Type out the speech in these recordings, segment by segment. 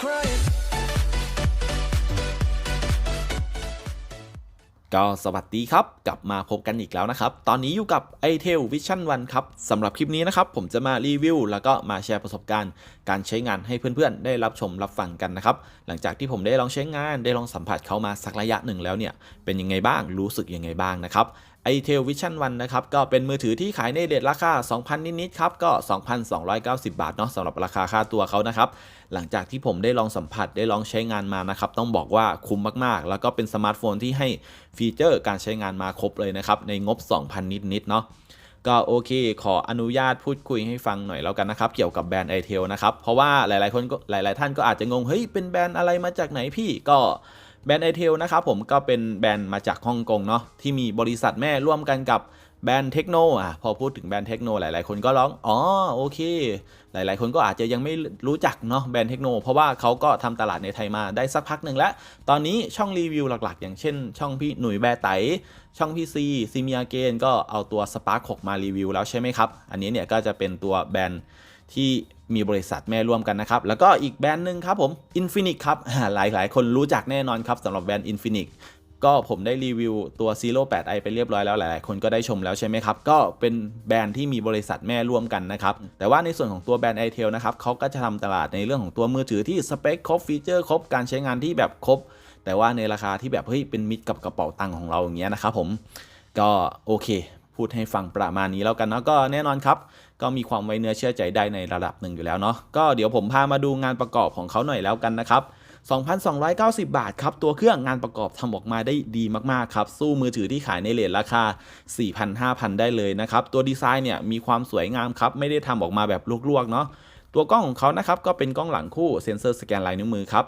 crying. ก็สวัสดีครับ กลับมาพบกันอีกแล้วนะครับ ตอนนี้อยู่กับ i t e l Vision 1ครับสำหรับคลิปนี้นะครับ ผมจะมารีวิว แล้วก็มาแชร์ประสบการณ์ การใช้งานให้เพื่อนๆ ได้รับชมรับฟังกันนะครับ หลังจากที่ผมได้ลองใช้งานได้ลองสัมผัสเขามาสักระยะหนึ่งแล้วเนี่ย เป็นยังไงบ้างรู้สึกยังไงบ้างนะครับ i t e l Vision 1นะครับก็เป็นมือถือที่ขายในเรทราคา 2,000 นิดๆครับก็ 2,290 บาทเนาะสำหรับราคาค่าตัวเขานะครับหลังจากที่ผมได้ลองสัมผัสได้ลองใช้งานมานะครับต้องบอกว่าคุ้มมากๆ แล้วก็เป็นสมาร์ทโฟนที่ให้ฟีเจอร์การใช้งานมาครบเลยนะครับในงบ 2,000 นิดๆเนาะก็โอเค ขออนุญาตพูดคุยให้ฟังหน่อยแล้วกันนะครับ เกี่ยวกับแบรนด์ i t e l นะครับ เพราะว่าหลายๆคนก็หลาย ๆ ท่านก็อาจจะงง เฮ้ย เป็นแบรนด์อะไรมาจากไหนพี่ก็ แบรนด์ i t e l นะครับผมก็เป็นแบรนด์มาจากฮ่องกงเนาะที่มีบริษัทแม่ร่วมกันกับแบรนด์เทคโนอะพอพูดถึงแบรนด์เทคโนหลาย ๆ คนก็ร้องอ๋อโอเค หลาย ๆ คนก็อาจจะยังไม่รู้จักเนาะแบรนด์เทคโนเพราะว่าเขาก็ทำตลาดในไทยมาได้สักพักหนึ่งแล้ว ตอนนี้ช่องรีวิวหลัก ๆ อย่างเช่น ช่องพี่หนุ่ยแบร์ไต ช่องพี่ซีซีเมียเกนก็เอาตัว Spark 6 มารีวิวแล้วใช่ไหมครับ อันนี้เนี่ยก็จะเป็นตัวแบรนด์ที่ มีบริษัทแม่ร่วมกันนะครับ แล้วก็อีกแบรนด์หนึ่งครับผม Infinix ครับหลายหลายคนรู้จักแน่นอนครับสำหรับแบรนด์ Infinix ก็ผมได้รีวิวตัว Zero 8 i ไปเรียบร้อยแล้วหลาย ๆ คนก็ได้ชมแล้วใช่ไหมครับ ก็เป็นแบรนด์ที่มีบริษัทแม่ร่วมกันนะครับ แต่ว่าในส่วนของตัวแบรนด์ i t e l นะครับเขาก็จะทำตลาดในเรื่องของตัวมือถือที่สเปคครบฟีเจอร์ครบการใช้งานที่แบบครบ แต่ว่าในราคาที่แบบเฮ้ยเป็นมิตรกับกระเป๋าตังค์ของเราอย่างเงี้ยนะครับผมก็โอเค พูดให้ฟังประมาณนี้แล้วกันเนาะก็แน่นอนครับ ก็มีความไว้เนื้อเชื่อใจได้ในระดับหนึ่งอยู่แล้วเนาะก็เดี๋ยวผมพามาดูงานประกอบของเขาหน่อยแล้วกันนะครับ2,290 บาทครับ ตัวเครื่องงานประกอบทำออกมาได้ดีมาก ๆ ครับ สู้มือถือที่ขายในเลทราคา 4,000-5,000 ได้เลยนะครับ ตัวดีไซน์เนี่ยมีความสวยงามครับ ไม่ได้ทำออกมาแบบลวก ๆ เนาะตัวกล้องของเขานะครับ ก็เป็นกล้องหลังคู่เซ็นเซอร์สแกนลายนิ้วมือครับ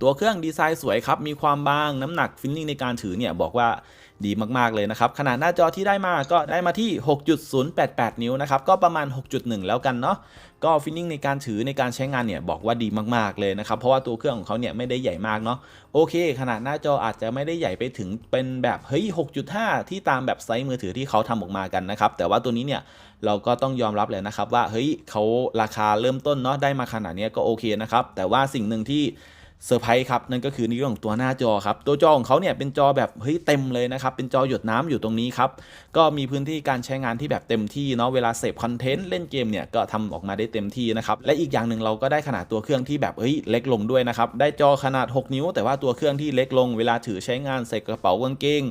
ตัวเครื่องดีไซน์สวยครับ มีความบางน้ำหนักฟิลลิ่งในการถือเนี่ยบอกว่า ดีมากๆเลยนะครับขนาดหน้าจอที่ได้มาก็ได้มาที่ 6.088 นิ้วนะครับก็ประมาณ 6.1 แล้วกันเนาะก็ฟิลลิ่งในการถือในการใช้งานเนี่ยบอกว่าดีมากๆเลยนะครับเพราะว่าตัวเครื่องของเขาเนี่ยไม่ได้ใหญ่มากเนาะโอเค ขนาดหน้าจออาจจะไม่ได้ใหญ่ไปถึงเป็นแบบเฮ้ย 6.5 ที่ตามแบบไซส์มือถือที่เขาทำออกมากันนะครับแต่ว่าตัวนี้เนี่ยเราก็ต้องยอมรับเลยนะครับว่าเฮ้ยเขาราคาเริ่มต้นเนาะได้มาขนาดนี้ก็โอเคนะครับแต่ว่าสิ่งหนึ่งที่ เซอร์ไพรส์ครับนั่นก็คือในเรื่องของตัวหน้าจอครับตัวจอของเขาเนี่ยเป็นจอแบบเฮ้ยเต็มเลยนะครับเป็นจอหยดน้ำอยู่ตรงนี้ครับก็มีพื้นที่การใช้งานที่แบบเต็มที่เนาะเวลาเสพคอนเทนต์เล่นเกมเนี่ยก็ทำออกมาได้เต็มที่นะครับและอีกอย่างหนึ่งเราก็ได้ขนาดตัวเครื่องที่แบบเฮ้ยเล็กลงด้วยนะครับได้จอขนาด 6 นิ้ว แต่ว่าตัวเครื่องที่เล็กลง เวลาถือใช้งานใส่กระเป๋ากางเกง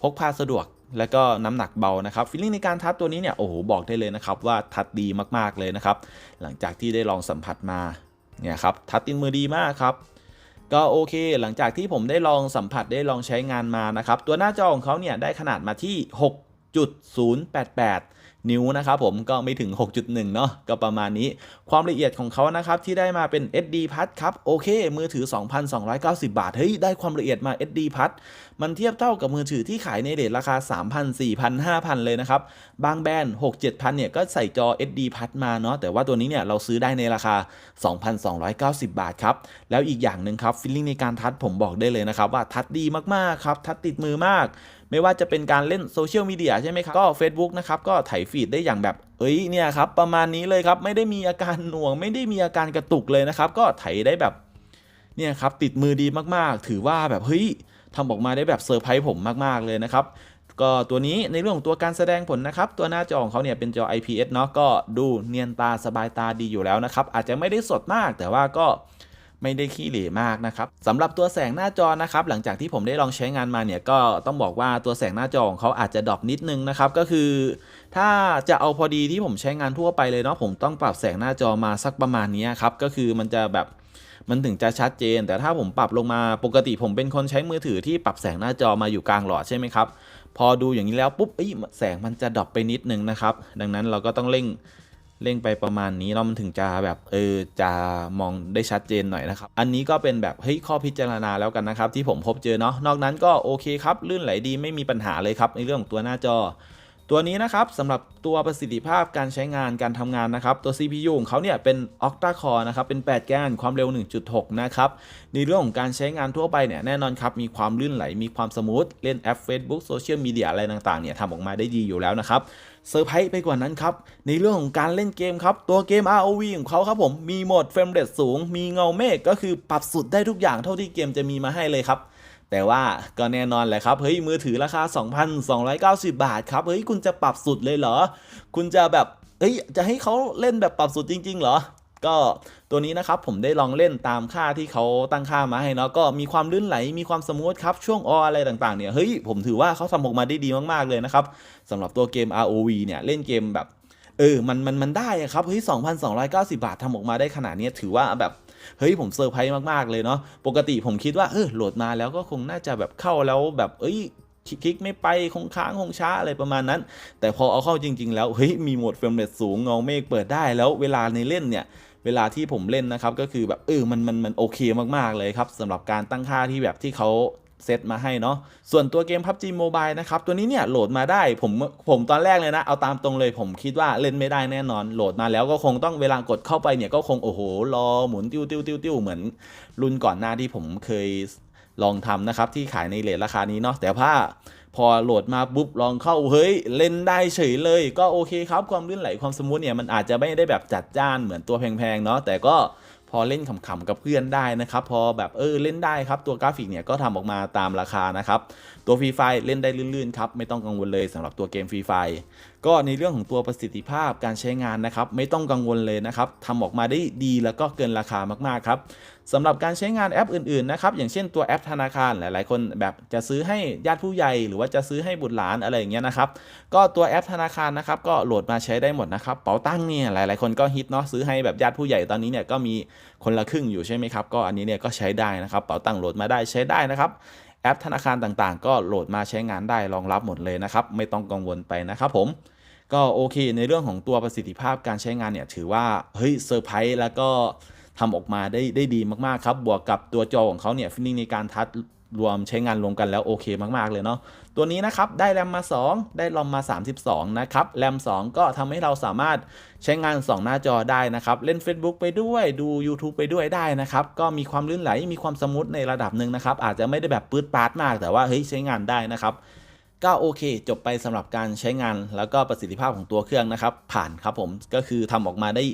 พกพาสะดวกแล้วก็น้ำหนักเบานะครับฟีลลิ่งในการทัชตัวนี้เนี่ยโอ้โหบอกได้เลยนะครับว่าทัชดีมากๆเลยนะครับหลังจากที่ได้ลองสัมผัสมาเนี่ยครับทัชตินมือดีมากครับ ก็โอเค หลังจากที่ผมได้ลองสัมผัสได้ลองใช้งานมานะครับ ตัวหน้าจอของเขาเนี่ยได้ขนาดมาที่ 6.088 นิ้วนะครับผมก็ไม่ถึง 6.1 เนาะก็ประมาณนี้ ความละเอียดของเขานะครับที่ได้มาเป็น SD พัทครับโอเค มือถือ 2,290 บาท เฮ้ย ได้ความละเอียดมา SD พัทมันเทียบเท่ากับมือถือที่ขายในเรทราคา 3,000 4,000 5,000 เลยนะครับ บางแบรนด์6 7,000 เนี่ยก็ใส่จอ SD พัทมาเนาะแต่ว่าตัวนี้เนี่ยเราซื้อได้ในราคา 2,290 บาทครับแล้วอีกอย่างหนึ่งครับฟิลลิ่งในการทัชผมบอกได้เลยนะครับว่าทัชดีมากๆครับทัชติดมือมาก ไม่ว่าจะเป็นการเล่นโซเชียลมีเดียใช่ไหมครับ ก็ Facebook นะครับ ก็ไถฟีดได้อย่างแบบเอ้ยเนี่ยครับ ประมาณนี้เลยครับไม่ได้มีอาการหน่วง ไม่ได้มีอาการกระตุกเลยนะครับ ก็ไถได้แบบเนี่ยครับติดมือดีมากๆ ถือว่าแบบเฮ้ยทำออกมาได้แบบเซอร์ไพรส์ผมมากๆเลยนะครับก็ตัวนี้ในเรื่องของตัวการแสดงผลนะครับ ตัวหน้าจอของเขาเนี่ยเป็นจอ IPS เนาะก็ดูเนียนตาสบายตาดีอยู่แล้วนะครับ อาจจะไม่ได้สดมากแต่ว่าก็ ไม่ได้ขี้เหร่มากนะครับสำหรับตัวแสงหน้าจอนะครับหลังจากที่ผมได้ลองใช้งานมาเนี่ยก็ต้องบอกว่าตัวแสงหน้าจอของเขาอาจจะดรอปนิดนึงนะครับก็คือ ถ้าจะเอาพอดีที่ผมใช้งานทั่วไปเลยเนาะผมต้องปรับแสงหน้าจอมาสักประมาณนี้ครับก็คือมันจะแบบมันถึงจะชัดเจน แต่ถ้าผมปรับลงมาปกติผมเป็นคนใช้มือถือที่ปรับแสงหน้าจอมาอยู่กลางหลอดใช่ไหมครับพอดูอย่างนี้แล้วปุ๊บอ้ยแสงมันจะดรอปไปนิดนึงนะครับดังนั้นเราก็ต้องเร่ง เร่งไปประมาณนี้แล้วมันถึงจะแบบเออจะมองได้ชัดเจนหน่อยนะครับ อันนี้ก็เป็นแบบเฮ้ยข้อพิจารณาแล้วกันนะครับ ที่ผมพบเจอเนาะนอกนั้นก็โอเคครับลื่นไหลดีไม่มีปัญหาเลยครับในเรื่องของตัวหน้าจอ ตัวนี้นะครับสำหรับตัวประสิทธิภาพการใช้งานการทำงานนะครับ ตัว CPU ของเขาเนี่ยเป็น Octa Core นะครับ เป็น 8 แกนความเร็ว 1.6 นะครับ ในเรื่องของการใช้งานทั่วไปเนี่ยแน่นอนครับ มีความลื่นไหล มีความสมูท เล่นแอป Facebook โซเชียลมีเดียอะไรต่างๆเนี่ยทำออกมาได้ดีอยู่แล้วนะครับเซอร์ไพรส์ไปกว่านั้นครับ ในเรื่องของการเล่นเกมครับ ตัวเกม ROV ของเขาครับผมมีโหมดเฟรมเรทสูง มีเงาเมฆก็คือปรับสุดได้ทุกอย่างเท่าที่เกมจะมีมาให้เลยครับ แต่ว่าก็แน่นอนแหละครับ เฮ้ยมือถือราคา 2,290 บาทครับ เฮ้ยคุณจะปรับสุดเลยเหรอ คุณจะแบบ เฮ้ยจะให้เขาเล่นแบบปรับสุดจริง ๆ เหรอ ก็ตัวนี้นะครับผมได้ลองเล่นตามค่าที่เขาตั้งค่ามาให้เนาะก็มีความลื่นไหลมีความสมูทครับ ช่วงออะไรต่างๆเนี่ยเฮ้ยผมถือว่าเขาทำออกมาได้ดีมากๆเลยนะครับสำหรับตัวเกม ROV เนี่ยเล่นเกมแบบเออ มัน มัน มันได้ครับ เฮ้ย 2,290 บาททำออกมาได้ขนาดนี้ถือว่าแบบ เฮ้ยผมเซอร์ไพรส์มากๆเลยเนาะปกติผมคิดว่าเออโหลดมาแล้วก็คงน่าจะแบบเข้าแล้วแบบเอ้ยคลิกไม่ไปคงค้างคงช้าอะไรประมาณนั้น แต่พอเอาเข้าจริง ๆ แล้วเฮ้ยมีโหมดเฟรมเรทสูงเงาเมฆเปิดได้แล้วเวลาในเล่นเนี่ยเวลาที่ผมเล่นนะครับก็คือแบบเออมันมันมันโอเคมากๆเลยครับสำหรับการตั้งค่าที่แบบที่เขา เซตมาให้เนาะ ส่วนตัวเกม PUBG Mobile นะครับ ตัวนี้เนี่ยโหลดมาได้ ผมผมตอนแรกเลยนะ เอาตามตรงเลยผมคิดว่าเล่นไม่ได้แน่นอน โหลดมาแล้วก็คงต้องเวลากดเข้าไปเนี่ยก็คงโอ้โห รอหมุนติ้วติ้วติ้วติ้วเหมือนรุ่นก่อนหน้าที่ผมเคยลองทำนะครับที่ขายในเลทราคานี้เนาะ แต่ว่าพอโหลดมาปุ๊บลองเข้าเฮ้ย เล่นได้เฉยเลย ก็โอเคครับความลื่นไหลความสมูทเนี่ยมันอาจจะไม่ได้แบบจัดจ้านเหมือนตัวแพงๆเนาะแต่ก็พอเล่นขำๆกับเพื่อนได้นะครับ พอแบบเออเล่นได้ครับ ตัวกราฟิกเนี่ยก็ทำออกมาตามราคานะครับ ตัวฟรีไฟเล่นได้ลื่นๆครับ ไม่ต้องกังวลเลยสำหรับตัวเกมฟรีไฟก็ในเรื่องของตัวประสิทธิภาพการใช้งานนะครับ ไม่ต้องกังวลเลยนะครับทำออกมาได้ดีแล้วก็เกินราคามากๆครับ สำหรับการใช้งานแอปอื่นๆนะครับอย่างเช่นตัวแอปธนาคารหลายๆ คนแบบจะซื้อให้ญาติผู้ใหญ่ หรือว่าจะซื้อให้บุตรหลานอะไรอย่างเงี้ยนะครับก็ตัวแอปธนาคารนะครับก็โหลดมาใช้ได้หมดนะครับเป๋าตังค์เนี่ยหลายๆ คนก็ฮิตเนาะซื้อให้แบบญาติผู้ใหญ่ตอนนี้เนี่ยก็มีคนละครึ่งอยู่ใช่ไหมครับก็อันนี้เนี่ยก็ใช้ได้นะครับเป๋าตังค์โหลดมาได้ใช้ได้นะครับแอปธนาคารต่างๆ ก็โหลดมาใช้งานได้รองรับหมดเลยนะครับไม่ต้องกังวลไปนะครับผมก็โอเคในเรื่องของตัวประสิทธิภาพการใช้งานเนี่ยถือว่าเฮ้ยเซอร์ไพรส์แล้วก็ ทำออกมาได้ได้ดีมากๆ ครับ บวกกับตัวจอของเขาเนี่ยฟิลลิ่งในการทัชรวมใช้งานรวมกันแล้วโอเคมากๆเลยเนาะตัวนี้นะครับได้แรมมา 2 ได้รอมมา 32 นะครับแรม 2 ก็ทำให้เราสามารถใช้งาน 2 หน้าจอได้นะครับ เล่น Facebook ไปด้วยดู YouTube ไปด้วยได้นะครับ ก็มีความลื่นไหลมีความสมูทในระดับหนึ่งนะครับ อาจจะไม่ได้แบบปื๊ดปาดมากแต่ว่าเฮ้ยใช้งานได้นะครับ ก็โอเค จบไปสำหรับการใช้งานแล้วก็ประสิทธิภาพของตัวเครื่องนะครับ ผ่านครับผมก็คือทำออกมาได้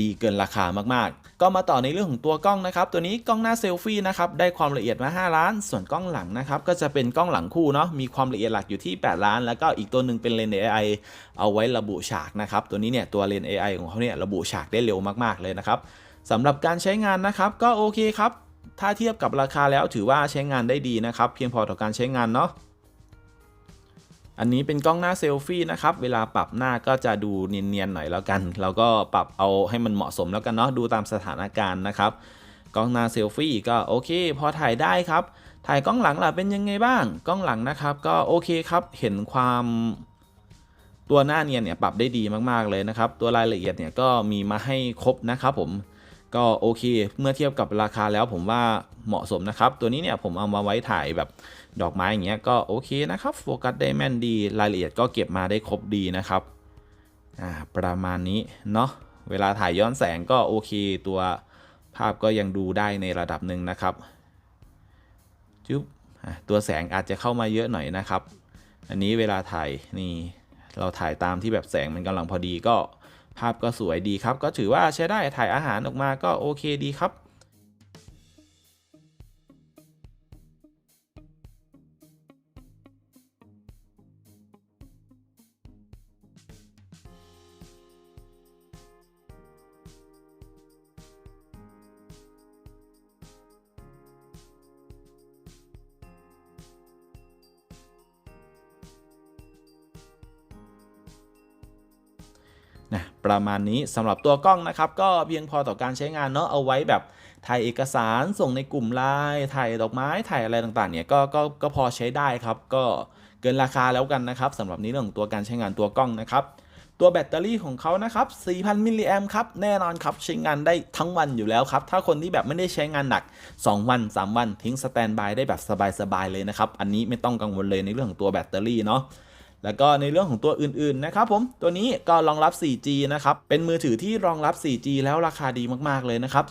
ดีเกินราคามากๆ ก็มาต่อในเรื่องของตัวกล้องนะครับ ตัวนี้กล้องหน้าเซลฟี่นะครับได้ความละเอียดมา 5 ล้าน ส่วนกล้องหลังนะครับก็จะเป็นกล้องหลังคู่เนาะมีความละเอียดหลักอยู่ที่ 8 ล้าน แล้วก็อีกตัวหนึ่งเป็นเลนส์ AI เอาไว้ระบุฉากนะครับตัวนี้เนี่ยตัวเลนส์ AI ของเขาเนี่ยระบุฉากได้เร็วมากๆเลยนะครับสำหรับการใช้งานนะครับก็โอเคครับถ้าเทียบกับราคาแล้วถือว่าใช้งานได้ดีนะครับเพียงพอต่อการใช้งานเนาะ อันนี้เป็นกล้องหน้าเซลฟี่นะครับ เวลาปรับหน้าก็จะดูเนียนๆหน่อยแล้วกัน แล้วก็ปรับเอาให้มันเหมาะสมแล้วกันเนาะ ดูตามสถานการณ์นะครับ กล้องหน้าเซลฟี่ก็โอเค พอถ่ายได้ครับ ถ่ายกล้องหลังล่ะเป็นยังไงบ้าง กล้องหลังนะครับ ก็โอเคครับ เห็นความตัวหน้าเนียนเนี่ยปรับได้ดีมากๆเลยนะครับ ตัวรายละเอียดเนี่ยก็มีมาให้ครบนะครับผม ก็โอเค เมื่อเทียบกับราคาแล้วผมว่าเหมาะสมนะครับ ตัวนี้เนี่ยผมเอามาไว้ถ่ายแบบ ดอกไม้อย่างเงี้ยก็โอเคนะครับโฟกัสได้แม่นดีรายละเอียดก็เก็บมาได้ครบดีนะครับอ่าประมาณนี้เนาะเวลาถ่ายย้อนแสงก็โอเคตัวภาพก็ยังดูได้ในระดับหนึ่งนะครับจุ๊บตัวแสงอาจจะเข้ามาเยอะหน่อยนะครับ อันนี้เวลาถ่ายนี่เราถ่ายตามที่แบบแสงมันกำลังพอดีก็ภาพก็สวยดีครับ ก็ถือว่าใช้ได้ถ่ายอาหารออกมาก็โอเคดีครับ ประมาณนี้สำหรับตัวกล้องนะครับ ก็เพียงพอต่อการใช้งานเนาะเอาไว้แบบถ่ายเอกสารส่งในกลุ่มไลน์ถ่ายดอกไม้ถ่ายอะไรต่างๆเนี่ยก็ก็ก็พอใช้ได้ครับ ก็เกินราคาแล้วกันนะครับสำหรับนี้เรื่องของตัวการใช้งานตัวกล้องนะครับ ตัวแบตเตอรี่ของเขานะครับ 4,000 มิลลิแอมครับ แน่นอนครับใช้งานได้ทั้งวันอยู่แล้วครับ ถ้าคนที่แบบไม่ได้ใช้งานหนัก 2 วัน 3 วันทิ้งสแตนบายได้แบบสบายๆเลยนะครับ อันนี้ไม่ต้องกังวลเลยในเรื่องของตัวแบตเตอรี่เนาะ แล้วก็ในเรื่องของตัวอื่นๆนะครับผมตัวนี้ก็รองรับ 4G นะครับ เป็นมือถือที่รองรับ 4G แล้วราคาดีมากๆเลยนะครับ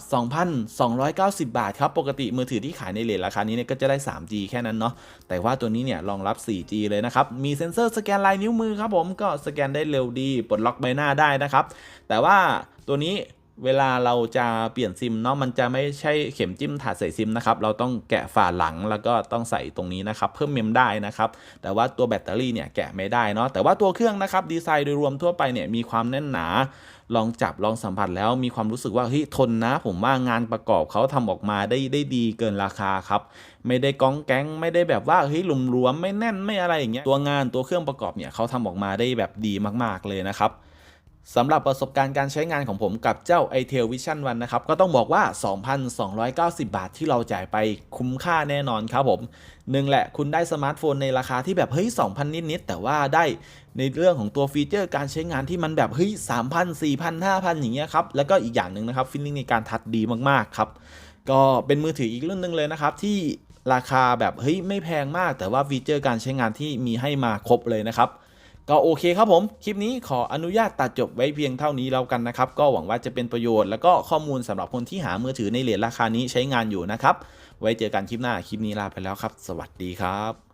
2,290 บาทครับ ปกติมือถือที่ขายในเลทราคานี้เนี่ยก็จะได้ 3G แค่นั้นเนาะ แต่ว่าตัวนี้เนี่ยรองรับ 4G เลยนะครับ มีเซ็นเซอร์สแกนลายนิ้วมือครับผม ก็สแกนได้เร็วดี ปลดล็อกใบหน้าได้นะครับ แต่ว่าตัวนี้ เวลาเราจะเปลี่ยนซิมเนาะมันจะไม่ใช่เข็มจิ้มถาดใส่ซิมนะครับ เราต้องแกะฝาหลังแล้วก็ต้องใส่ตรงนี้นะครับ เพิ่มเมมได้นะครับ แต่ว่าตัวแบตเตอรี่เนี่ยแกะไม่ได้เนาะแต่ว่าตัวเครื่องนะครับดีไซน์โดยรวมทั่วไปเนี่ยมีความแน่นหนา ลองจับลองสัมผัสแล้วมีความรู้สึกว่าเฮ้ยทนนะ ผมว่างานประกอบเขาทำออกมาได้ได้ดีเกินราคาครับไม่ได้ก้องแก๊งไม่ได้แบบว่าเฮ้ยหลุมหลวมไม่แน่นไม่อะไรอย่างเงี้ยตัวงานตัวเครื่องประกอบเนี่ยเขาทำออกมาได้แบบดีมาก ๆเลยนะครับ สำหรับประสบการณ์การใช้งานของผมกับเจ้า i t e l Vision 1นะครับ ก็ต้องบอกว่า 2,290 บาทที่เราจ่ายไปคุ้มค่าแน่นอนครับผมหนึ่งแหละคุณได้สมาร์ทโฟนในราคาที่แบบเฮ้ย 2,000 นิด ๆ แต่ว่าได้ในเรื่องของตัวฟีเจอร์การใช้งานที่มันแบบเฮ้ย 3,000 4,000 5,000 อย่างเงี้ยครับ แล้วก็อีกอย่างหนึ่งนะครับฟิลลิ่งในการทัดดีมาก ๆ ครับ ก็เป็นมือถืออีกรุ่นหนึ่งเลยนะครับที่ราคาแบบเฮ้ยไม่แพงมาก แต่ว่าฟีเจอร์การใช้งานที่มีให้มาครบเลยนะครับ ก็โอเคครับผม คลิปนี้ขออนุญาตตัดจบไว้เพียงเท่านี้แล้วกันนะครับ ก็หวังว่าจะเป็นประโยชน์แล้วก็ข้อมูลสำหรับคนที่หามือถือในเหรียญราคานี้ใช้งานอยู่นะครับ ไว้เจอกันคลิปหน้า คลิปนี้ลาไปแล้วครับ สวัสดีครับ